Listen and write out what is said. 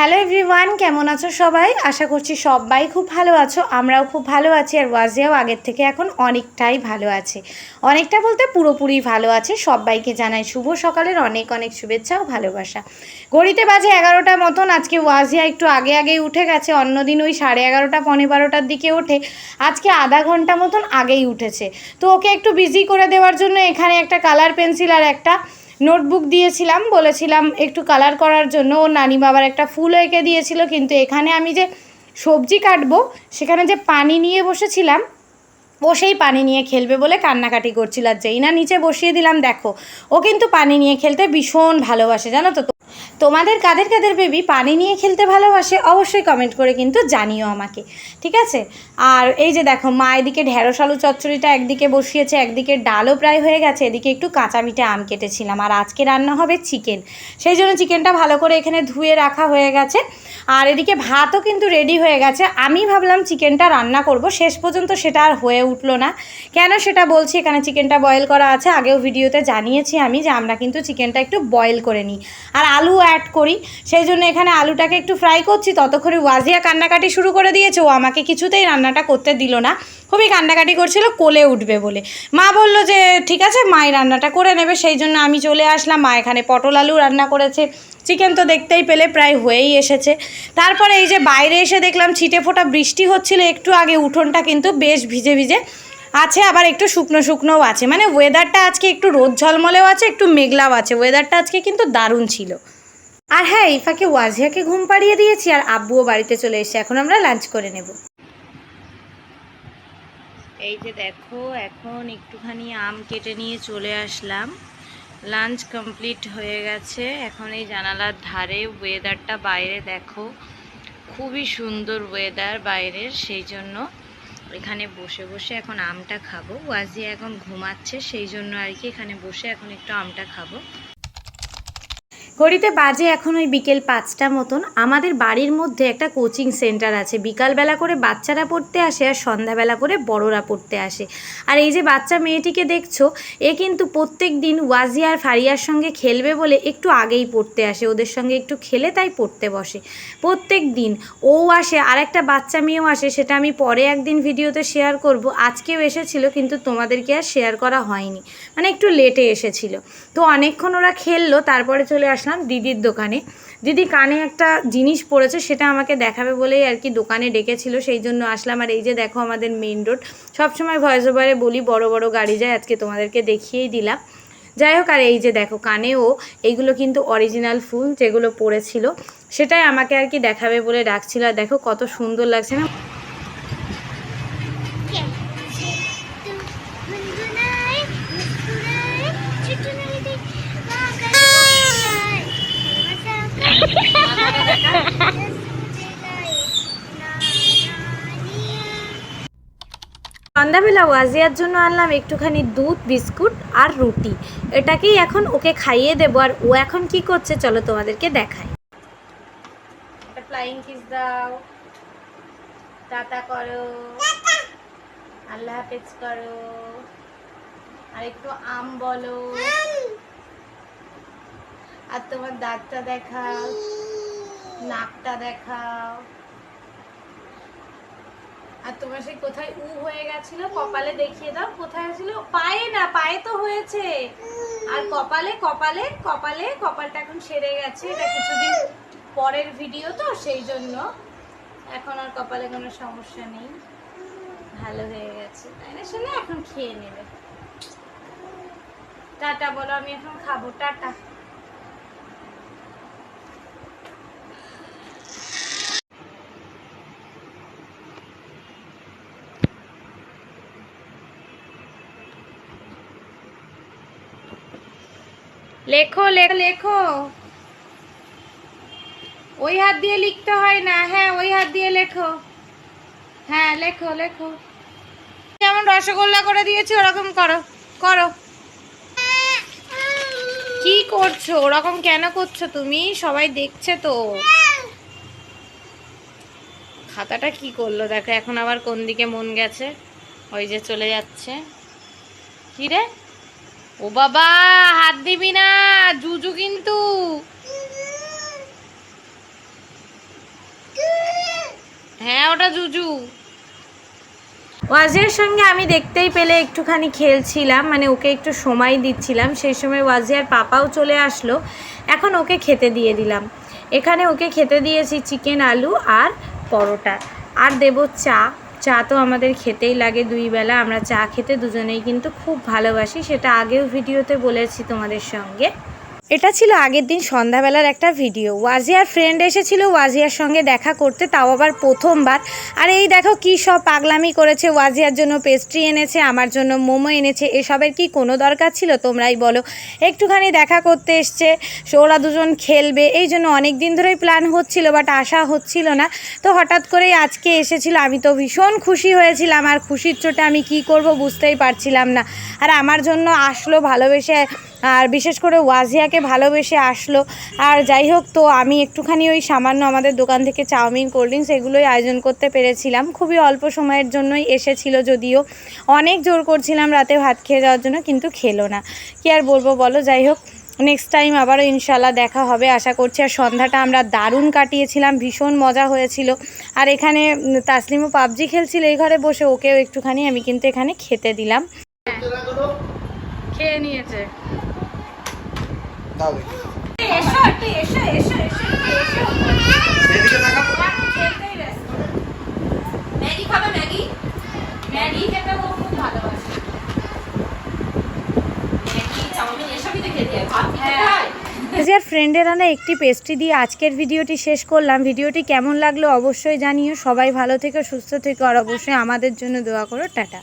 Hello everyone কেমন আছো সবাই? আশা করছি সবাই খুব ভালো আছো, আমরাও খুব ভালো আছি আর ওয়াজিয়াও আগের থেকে এখন অনেকটাই ভালো আছে। অনেকটা বলতে পুরোপুরি ভালো আছে, সবাইকে জানাই শুভ সকালের অনেক অনেক শুভেচ্ছা ও ভালোবাসা। ঘড়িতে বাজে এগারোটা মতন, আজকে ওয়াজিয়া একটু আগে আগেই উঠে গেছে, অন্যদিন ওই সাড়ে এগারোটা পনেরো বারোটার দিকে ওঠে, আজকে আধা ঘণ্টা মতন আগেই উঠেছে। তো ওকে একটু বিজি করে দেওয়ার জন্য এখানে একটা কালার পেন্সিল আর একটা নোটবুক দিয়েছিলাম, বলেছিলাম একটু কালার করার জন্য। ও নানি বাবার একটা ফুল এঁকে দিয়েছিল, কিন্তু এখানে আমি যে সবজি কাটবো, সেখানে যে পানি নিয়ে বসেছিলাম, ও সেই পানি নিয়ে খেলবে বলে কান্নাকাটি করছিল। আর যেই না নিচে বসিয়ে দিলাম, দেখো, ও কিন্তু পানি নিয়ে খেলতে ভীষণ ভালোবাসে, জানো তো? তোমাদের কাদের কাদের বেবি পানি নিয়ে খেলতে ভালোবাসে অবশ্যই কমেন্ট করে কিন্তু জানিও আমাকে, ঠিক আছে? আর এই যে দেখো, মা এদিকে ঢেঁড়স, আলু, চচ্চড়িটা একদিকে বসিয়েছে, একদিকে ডালও প্রায় হয়ে গেছে, এদিকে একটু কাঁচা মিঠে আম কেটেছিলাম। আর আজকে রান্না হবে চিকেন সেই জন্য চিকেনটা ভালো করে এখানে ধুয়ে রাখা হয়ে গেছে। আর এদিকে ভাতও কিন্তু রেডি হয়ে গেছে। আমি ভাবলাম চিকেনটা রান্না করব, শেষ পর্যন্ত সেটা আর হয়ে উঠল না। কেন সেটা বলছি? এখানে চিকেনটা বয়েল করা আছে। আগেও ভিডিওতে জানিয়েছি আমি যে আমরা কিন্তু চিকেনটা একটু বয়েল করে নিই। আর আলু অ্যাড করি। সেই জন্য এখানে আলুটাকে একটু ফ্রাই করছি। ততক্ষণে ওয়াজিয়া কান্নাকাটি শুরু করে দিয়েছে। ও আমাকে কিছুতেই রান্নাটা করতে দিল না। খুবই কান্নাকাটি করছিল, কোলে উঠবে বলে। মা বলল যে, ঠিক আছে, মাই রান্নাটা করে নেবে। সেই জন্য আমি চলে আসলাম। মা এখানে পটল আলু রান্না করেছে। চিকেন তো দেখতেই পেলে, প্রায় হয়েই এসেছে। তারপরে এই যে বাইরে এসে দেখলাম, ছিটে ফোটা বৃষ্টি হচ্ছিল। একটু আগে উঠোনটা কিন্তু বেশ ভিজে ভিজে আছে, আবার একটু শুকনো শুকনোও আছে। মানে ওয়েদারটা আজকে একটু রোদ ঝলমলেও আছে, একটু মেঘলাও আছে। ওয়েদারটা আজকে কিন্তু দারুণ ছিল। আর হ্যাঁ এই ফাঁকে ওয়াজিয়াকে ঘুম পাড়িয়ে দিয়েছি আর আব্বুও বাড়িতে চলে এসে এখন আমরা লাঞ্চ করে নেব। এই যে দেখো, এখন একটুখানি আম কেটে নিয়ে চলে আসলাম। লাঞ্চ কমপ্লিট হয়ে গেছে। এখন এই জানালার ধারে ওয়েদারটা বাইরে দেখো। খুবই সুন্দর ওয়েদার বাইরের, সেই জন্য এখানে বসে বসে এখন আমটা খাব। ওয়াজিয়া এখন ঘুমাচ্ছে, সেই জন্য আর কি এখানে বসে এখন একটু আমটা খাব। ঘড়িতে বাজে এখন ওই বিকেল পাঁচটা মতন। আমাদের বাড়ির মধ্যে একটা কোচিং সেন্টার আছে। বিকালবেলা করে বাচ্চারা পড়তে আসে আর সন্ধ্যাবেলা করে বড়রা পড়তে আসে। আর এই যে বাচ্চা মেয়েটিকে দেখছ, এ কিন্তু প্রত্যেক দিন ওয়াজিয়া আর ফারিয়ার সঙ্গে খেলবে বলে একটু আগেই পড়তে আসে। ওদের সঙ্গে একটু খেলে তাই পড়তে বসে। প্রত্যেক দিন ও আসে আর একটা বাচ্চা মেয়েও আসে, সেটা আমি পরে একদিন ভিডিওতে শেয়ার করব। আজকেও এসেছিল, কিন্তু তোমাদেরকে আর শেয়ার করা হয়নি। মানে একটু লেটে এসেছিল। তো অনেকক্ষণ ওরা খেললো, তারপরে চলে আসলাম দিদির দোকানে। দিদি কানে একটা জিনিস পড়েছে, সেটা আমাকে দেখাবে বলেই আর কি দোকানে ডেকেছিল, সেই জন্য আসলাম। আর এই যে দেখো আমাদের মেন রোড সবসময় ভয়েস ওভারে বলি, বড় বড় গাড়ি যায়, আজকে তোমাদেরকে দেখিয়েই দিলাম। যাই হোক, আর এই যে দেখো কানেও এইগুলো কিন্তু অরিজিনাল ফুল যেগুলো পড়েছিল, সেটাই আমাকে আর কি দেখাবে বলে ডাকছিল। আর দেখো কত সুন্দর লাগছে না? সন্ধ্যাবেলা ওয়াজিয়ার জন্য আনলাম একটুখানি দুধ বিস্কুট আর রুটি। এটাকেই এখন ওকে খাইয়ে দেবো। আর ও এখন কি করছে চলো তোমাদেরকে দেখাই। একটা ফ্লাইং কিস দাও। টাটা করো। আল্লাহ হাফেজ করো। আর একটু আম বলো। আর তোমার দাঁতটা দেখাও। নাকটা দেখাও। আর তোমার সেই কোথায় উ হয়ে গেছিল, কপালে দেখিয়ে দাও, কোথায় ছিল পায়ে না, পায়ে তো হয়েছে। আর কপালে কপালে কপালে, কপালটা এখন সেরে গেছে। এটা কিছুদিন পরের ভিডিও তো, সেই জন্য এখন আর কপালে কোনো সমস্যা নেই। ভালো হয়ে গেছে, তাই না শোনা এখন খেয়ে নেবে। টাটা বলো, আমি এখন খাব, টাটা। লেখো লেখো লেখো। ওই হাত দিয়ে লিখতে হয় না। হ্যাঁ ওই হাত দিয়ে লেখো। হ্যাঁ লেখো লেখো। যেমন রসগোল্লা করে দিয়েছি, ওরকম করো করো। কি করছ? ওরকম কেন করছ তুমি? সবাই দেখছে তো। খাতাটা কি করল? দেখো, এখন আবার কোন দিকে মন গেছে? ওই যে চলে যাচ্ছে। কি রে? ও বাবা, হাত দিবি না, জুজু কিন্তু। হ্যাঁ ওটা জুজু। ওয়াজিয়ার সঙ্গে আমি দেখতেই পেলে একটুখানি খেলছিলাম মানে ওকে একটু সময় দিচ্ছিলাম। সেই সময় ওয়াজিয়ার পাপাও চলে আসলো, এখন ওকে খেতে দিয়ে দিলাম। এখানে ওকে খেতে দিয়েছি চিকেন আলু আর পরোটা। আর দেব চা। চা তো আমাদের খেতেই লাগে দুই বেলা। আমরা চা খেতে দুজনেই কিন্তু খুব ভালোবাসি। সেটা আগেও ভিডিওতে বলেছি তোমাদের সঙ্গে। এটা ছিল আগের দিন সন্ধ্যাবেলার একটা ভিডিও। ওয়াজিয়ার ফ্রেন্ড এসেছিল ওয়াজিয়ার সঙ্গে দেখা করতে, তাও আবার প্রথমবার। আর এই দেখো কি সব পাগলামি করেছে, ওয়াজিয়ার জন্য পেস্ট্রি এনেছে, আমার জন্য মোমো এনেছে, এসবের কি কোনো দরকার ছিল তোমরাই বলো। একটুখানি দেখা করতে এসছে, ওরা দুজন খেলবে, এই জন্য অনেক দিন ধরেই প্ল্যান হচ্ছিল বাট আসা হচ্ছিল না। তো হঠাৎ করেই আজকে এসেছিল, আমি তো ভীষণ খুশি হয়েছিলাম, আর খুশির চোটে আমি কি করব বুঝতেই পারছিলাম না। আর আমার জন্য আসলো ভালোবেসে, আর বিশেষ করে ওয়াজিয়াকে ভালোবেসে আসলো। আর যাই হোক, তো আমি একটুখানি ওই সামান্য আমাদের দোকান থেকে চাউমিন, কোল্ড ড্রিঙ্কস এগুলোই আয়োজন করতে পেরেছিলাম। খুবই অল্প সময়ের জন্যই এসেছিল যদিও। অনেক জোর করছিলাম রাতে ভাত খেয়ে যাওয়ার জন্য, কিন্তু খেলো না। কি আর বলব বলো? যাই হোক নেক্সট টাইম আবারও ইনশাল্লাহ দেখা হবে। আশা করছি আর সন্ধ্যাটা আমরা দারুণ কাটিয়েছিলাম, ভীষণ মজা হয়েছিল। আর এখানে তাসলিমও পাবজি খেলছিল এই ঘরে বসে, ওকেও একটুখানি আমি কিন্তু এখানে খেতে দিলাম। খেয়ে নিয়েছে। দাও। এসো একটু এসো এসো এসো এসো। এদিকে তাকাও। ম্যাগি খাবে ম্যাগি? ম্যাগি খেতে ও খুব ভালোবাসে। নিজের ফ্রেন্ডের আনা একটি পেস্ট্রি দিয়ে আজকের ভিডিওটি শেষ করলাম। ভিডিওটি কেমন লাগল অবশ্যই জানিও। সবাই ভালো থেকো সুস্থ থেকো আর অবশ্যই আমাদের জন্য দোয়া করো। টাটা।